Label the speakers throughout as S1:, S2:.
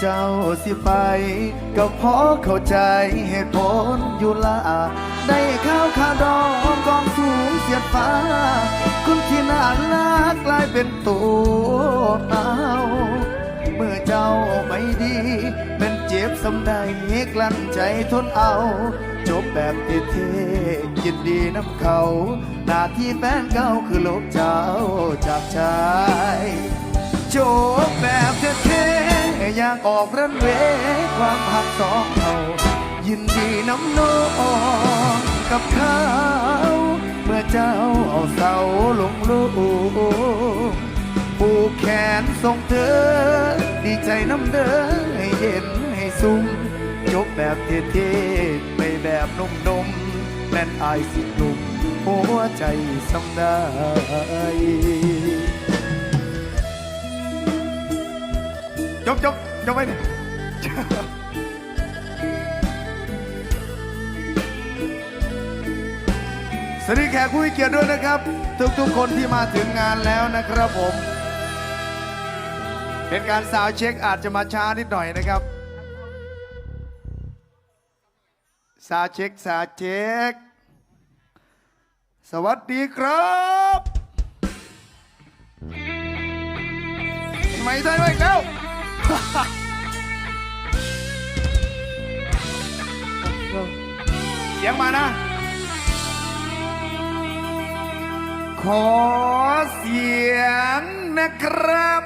S1: เจ้าสิไป ก็พราะเข้าใจเหตุผลอยู่ละได้ข้าวขาดองกองสูงเสียดฟ้า คุณที่น่ารักกลายเป็นตัวเอาเมื่อเจ้าไม่ดีเป็นเจ็บสำใดกลั้นใจทนเอา จบแบบเท่ๆยินดีน้ำเขาหน้าที่แฟนเก่าคือลบเจ้าจากใจจบแบบเท่ อยากออกรันเวย์ความหักสองเขายินดีน้ำน้องกับเขาเมื่อเจ้าเอาเสาลงลูกผูกแขนส่งเธอ ดีใจน้ำเด้อให้เย็นให้ซุ่มจบแบบเท่ๆไปแบบนุ่มๆแม่นอายสิหนุ่มหัวใจสำได้จบจบ จบไปเนี่สวัสดีแขกผู้มีเกียรติด้วยนะครับ ทุกๆคนที่มาถึงงานแล้วนะครับผมเป็นการสาวเช็คอาจจะมาช้านิดหน่อยนะครับสาวเช็คสาวเช็คสวัสดีครับไม่ได้ไหมแล้ว เสียงมานะ ขอเสียงนะครับ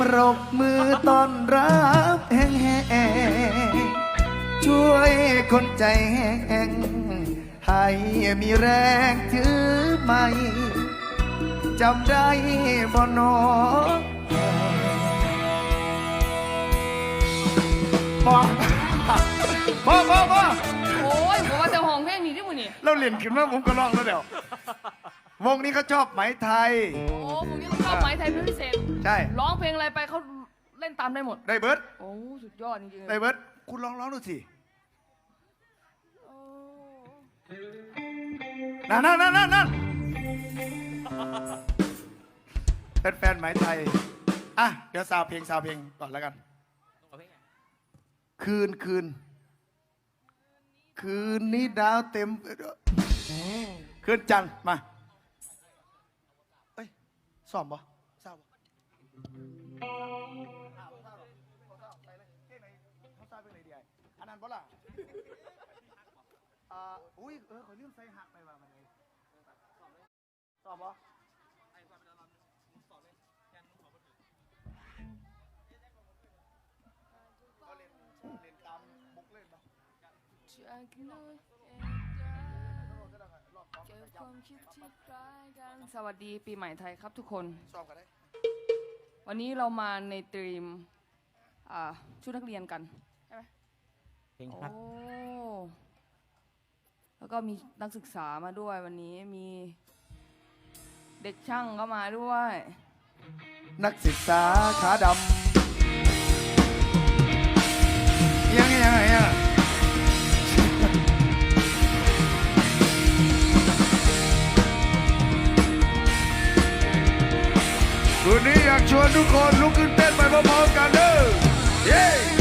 S1: ปรบมือต้อนรับแห้งๆช่วยคนใจแห้งให้มีแรงถือไม้ จำได้บ่หนอบอกบอกบอกบอก
S2: โอ้ยผมว่าจะห้องเพลงนี้ที่มึงนี่
S1: เราเรียนขึ้นมาผมก็ร้องแล้วเดี๋ยว วงนี้เขาชอบไหมไทย
S2: โอ้ผมนี่เขาชอบไม้ไทยเป็นพิเศษ
S1: ใช่
S2: ร้องเพลงอะไรไปเขาเล่นตามได้หมด
S1: ได้เบิร์ด
S2: โอ้สุดยอดจริงๆเล
S1: ได้
S2: ย
S1: เบิร์ดคุณลองร้องดูสิ
S2: โอ้
S1: นั่นนั่นนั่นนั่นนั่น เป็นแฟนไหมไทย อะ เดี๋ยวสาวเพลงสาวเพลงก่อนแล้วกัน คืนคืน คืนนี้ดาวเต็มคืนจันทร์มาเอ้ยซ้อมบ่ทราบบ่อันนั้นบ่ล่ะอ่าอุ้ย เออขอลืมใส่หักไปว่ามันเลย ซ้อมบ่ก็เล่นเล่นตามบุกเล่นบ่
S2: จากน้อยเจอความคิดที่คล้ายกันสวัสดีปีใหม่ไทยครับทุกคน
S1: ซ้อมกันได้
S2: วันนี้เรามาในตรีมอ่าชุดนักเรียนกันใช่ไหม
S3: เพลง
S2: โอ้
S3: ฮัก
S2: แล้วก็มีนักศึกษามาด้วยวันนี้มี เด็กช่างก็มาด้วย
S1: นักศึกษาขาดำยังไงยังไงยังไงคืนนี้อยากชวนทุกคนลุกขึ้นเต้นไปพร้อมๆกันเด้อเย้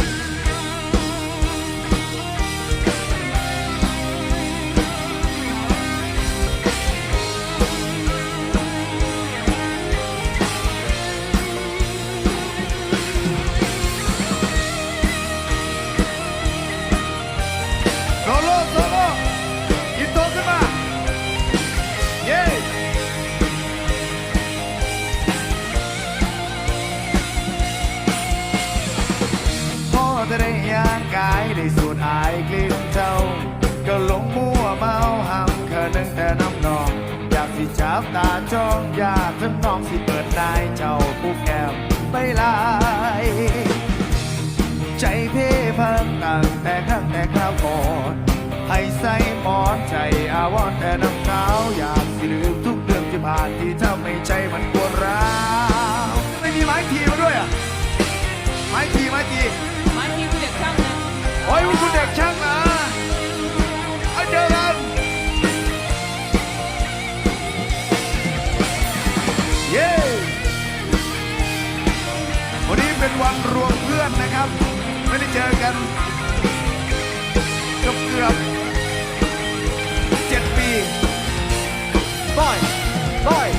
S1: ไปลาย ใจเพ่พังตั้งแต่ครั้งแต่คราวก่อนให้ใส่หมอนใจอาวรณ์แต่น้ำเท้าอยากสิลืมทุกเรื่องที่ผ่านที่ทำให้ใจมันปวดร้าวไม่มีไม้ทีมาด้วยอะไม้ทีไม้ที
S2: มาทีคือเด็กช่างเลย
S1: โอ้ยคุณเด็กช่าง ไม่ได้เจอกันเกือบเกือบเจ็ดปี
S3: บอยบอย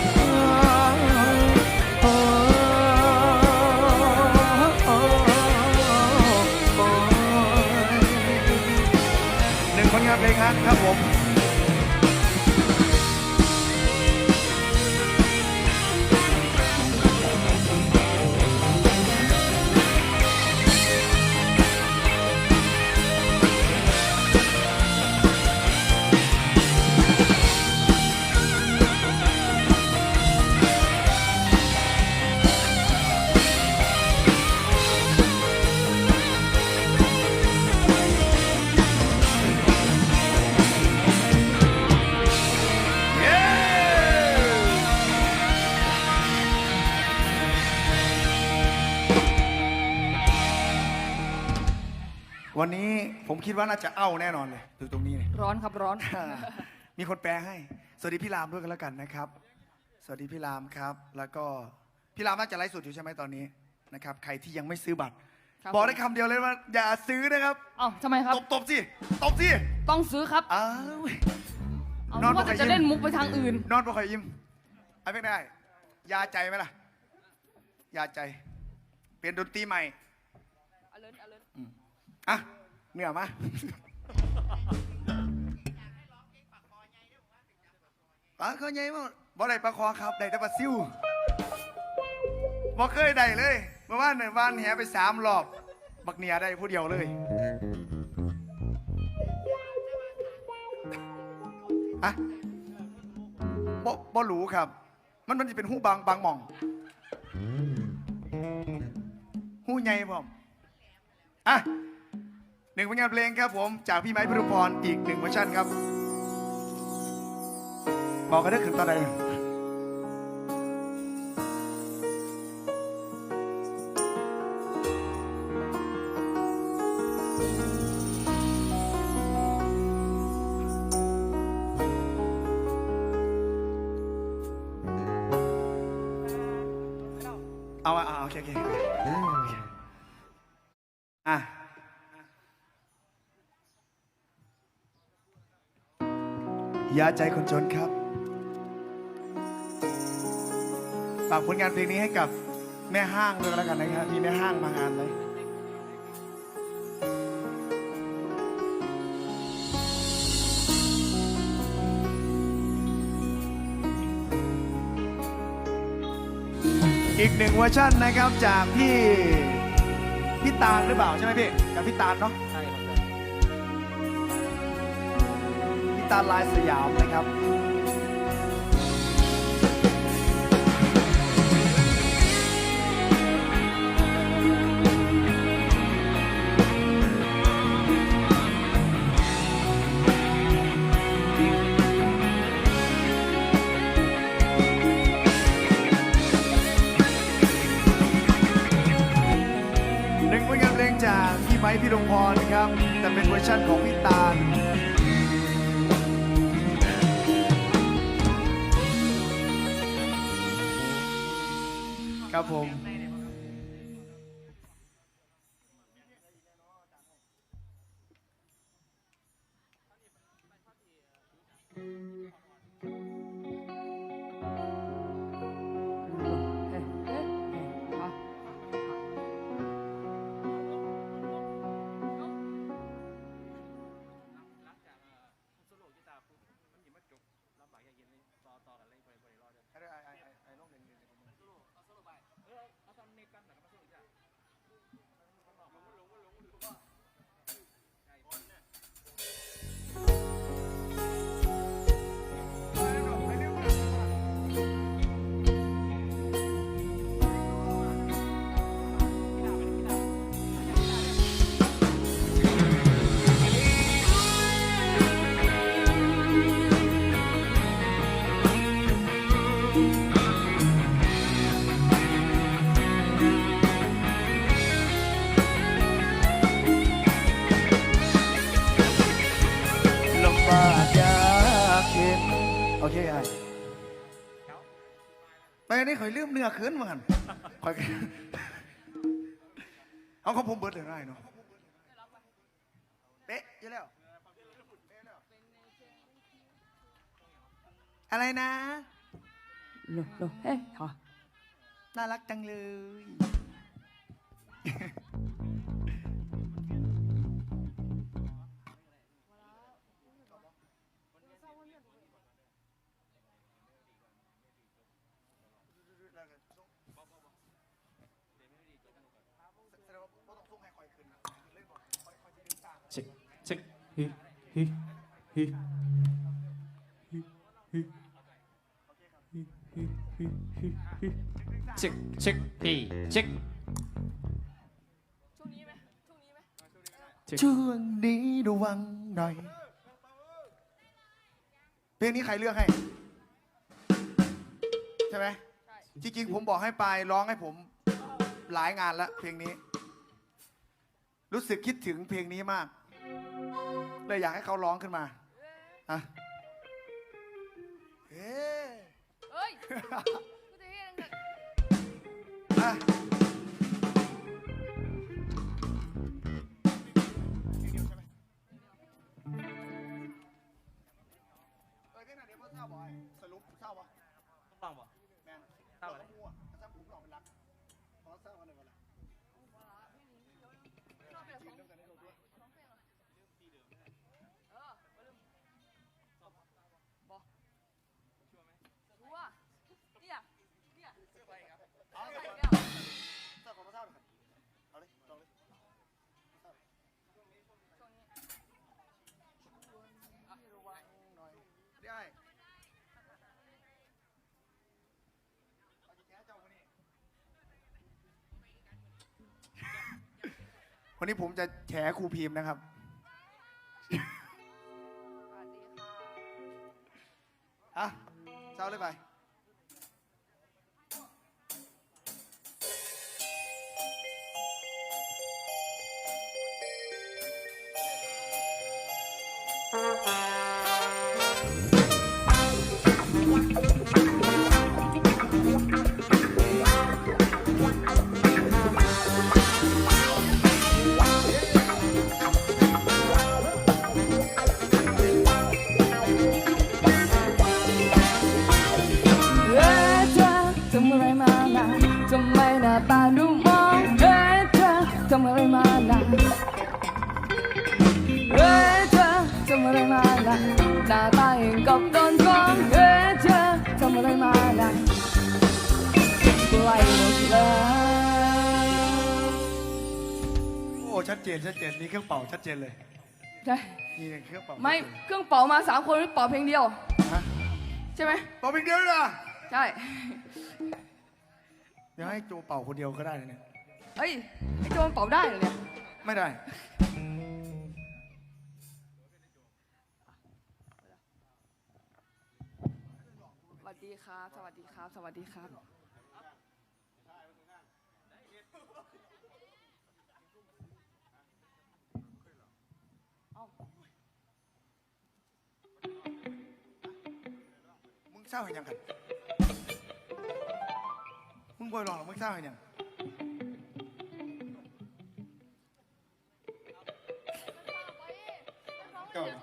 S1: หนึ่งผลงานเพลงฮักครับผม ผมคิดว่าน่าจะเอ้าแน่นอนเลยดูตรงนี้เนี่ย
S2: ร้อนครับร้อน
S1: มีคนแปลให้ สวัสดีพี่รามด้วยกันแล้วกันนะครับ สวัสดีพี่รามครับ แล้วก็พี่รามน่าจะไลฟ์สดอยู่ใช่ไหมตอนนี้นะครับ ใครที่ยังไม่ซื้อบัตร
S2: ครับ
S1: บอกได้คำเดียวเลยว่า อย่าซื้อนะครับ
S2: เอ้าทำไมครับ
S1: ตบตบสิตบสิ
S2: ต้องซื้อครับ
S1: อ้าว
S2: เอา
S1: นอน
S2: ว่าแต่
S1: ปกติ
S2: จะเล่นมุกไปทางอื่น
S1: นอนปคอยยิ้มไอ้เพ่งได้ ยาใจไหมล่ะ ยาใจ เปลี่ยนดนตรีใหม่ อะ เหนื่อยมาปลาคอใหญ่มาบ่ได้ปลาคอครับได้แต่ปลาซิวบ่เคยได้เลยเมื่อวานเนี่ยวานแหไปสามรอบ บักเนียได้ผู้เดียวเลยอะบ่บ่รู้ครับ มันมันจะเป็นหูบางบางมองหูใหญ่พร้อมอะ หนึ่งผลงานเพลงครับผมจากพี่ไม้พิรุพรอีกหนึ่งเวอร์ชันครับ บอกกันได้ถึงตอนไหน ใจคนจนครับ ฝากผลงานเพลงนี้ให้กับแม่ห้างด้วยแล้วกันนะครับมีแม่ห้างมางานเลยอีกหนึ่งเวอร์ชันนะครับจากพี่พี่ตาลหรือเปล่าใช่ไหมพี่จากพี่ตาลเนาะ ตาลายสยามนะครับ ผม บากยากเข็นโอเคไอ้ไปอันนี้ข่อยลืมเนื้อเขินเหมือนกันข่อยเอาของผมเบิร์ดเลยได้เนาะอยู่แล้ว อะไรนะ
S2: โลโลเฮ้ค่ะ
S1: น่ารักจังเลย
S3: เช็คเช็คฮิฮิฮิฮิฮิฮิฮิฮิฮิฮิเช็คเช็คฮีเช็ค
S2: ช่วงนี้ไหมช่วงนี้ไหม
S1: ช่วงนี้ระวังหน่อย เพลงนี้ใครเลือกให้ ใช่ไหม
S2: ใช่
S1: จริงๆผมบอกให้ปายร้องให้ผมหลายงานแล้วเพลงนี้ รู้สึกคิดถึงเพลงนี้มาก เลยอยากให้เขาร้องขึ้นมาอะเอ๊ะ
S2: เฮ้ยกูจะเฮ็ดยังไง
S1: อะเออเพลงไหนเดี๋ยวพ่อเศร้าบ่อยสรุปเศร้าปะ
S3: ต้องบ่
S1: แม่น
S3: เศร้าอะไร
S1: มั่วถ้าผมหลอกเป็นรักเพราะเศร้ากันเลยวันละ วั
S2: นนี้
S1: ผมจะแฉครูพิมพ์นะครับ
S2: สวัสดีค่ะ
S1: อะเจ้าเลยไป
S2: น
S1: ชัดเจนนี่เครื่องเป่าชัดเจนเลย
S2: ใช่
S1: นี่เครื่องเป่า
S2: ไม่เครื่องเป่ามาสามคนเป่าเพลงเดียว
S1: ฮะ
S2: ใช่ไหม
S1: เป่าเพลงเดียวเลยเหรอ
S2: ใช่
S1: เดี๋ยวให้โจเป่าคนเดียวก็ได้นะเนี่ย
S2: เฮ้ยไอ้โจมันเป่าได้เหรอเนี่ย
S1: ไม่ได้
S2: สวัสดีครับ สวัสดีครับ สวัสดีครับ
S1: เศร้าเห็นยังกันมึงบอยหลอกหรอมึงเศร้าเห็นยังเจ้าเนี่ย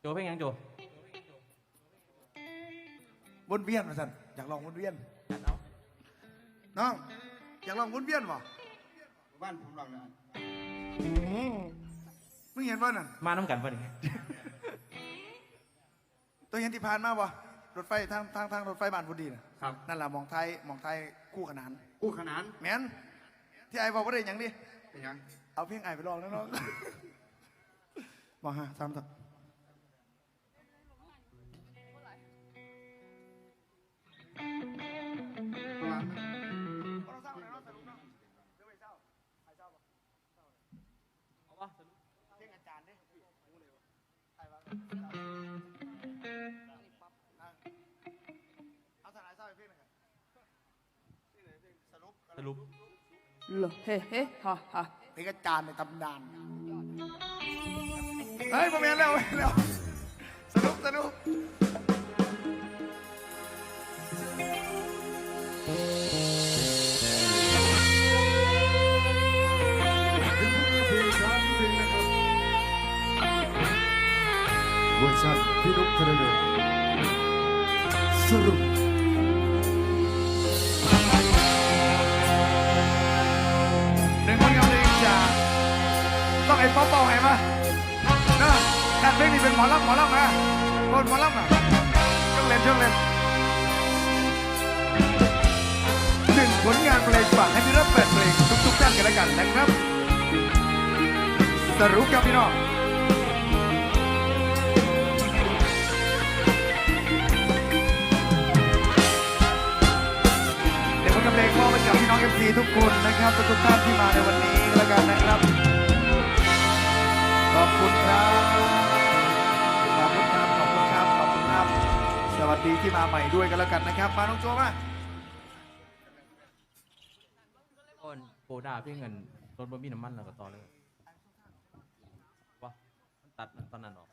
S3: โจเป็นยังโจ
S1: วนเวียนมาสันอยากลองวนเวียนน้องอยากลองวนเวียนป่ะ
S4: บ้านผมลองได้
S1: มึงเห็นป่ะนั่น
S3: มาน้ำกันพอดี
S1: ตัวเห็นที่ผ่านมาป่ะรถไฟทางทางทางรถไฟบานพุดีน่ะ
S4: ครับ
S1: นั่นแหละหมองไทยหมองไทยคู่ขนาน
S4: กู้ขนาน
S1: แมนที่ไอ้บอกว่าได้หยังดิ
S4: เป็นยัง
S1: เอาเพลงไอ้ไปลองแล้วน้องมาฮะทำเถอ
S4: รุ
S1: ปสรุป
S2: เหรอเฮ้เฮ้ฮ่าฮ่า
S1: เป็นอาจารย์ในตำนานเฮ้ยมาเมียนแล้วมาเมียนแล้วสนุกสนุก
S5: เพล
S1: งฝากให้พี่รับแฟนเพลงทุกๆท่านกันแล้วกันนะครับ สรุปครับพี่น้องเดี๋ยวผมกับเพลงมอบให้กับพี่น้องเอฟซีทุกคนนะครับทุกท่านที่มาในวันนี้แล้วกันนะครับขอบคุณครับขอบคุณครับขอบคุณครับขอบคุณครับสวัสดีที่มาใหม่ด้วยกันแล้วกันนะครับ มาน้องโจมา
S3: คนโปรดาพี่เงินรถบ่มีน้ำมันแล้วก็ต่อเลย วะมันตัดตอนนั้นออก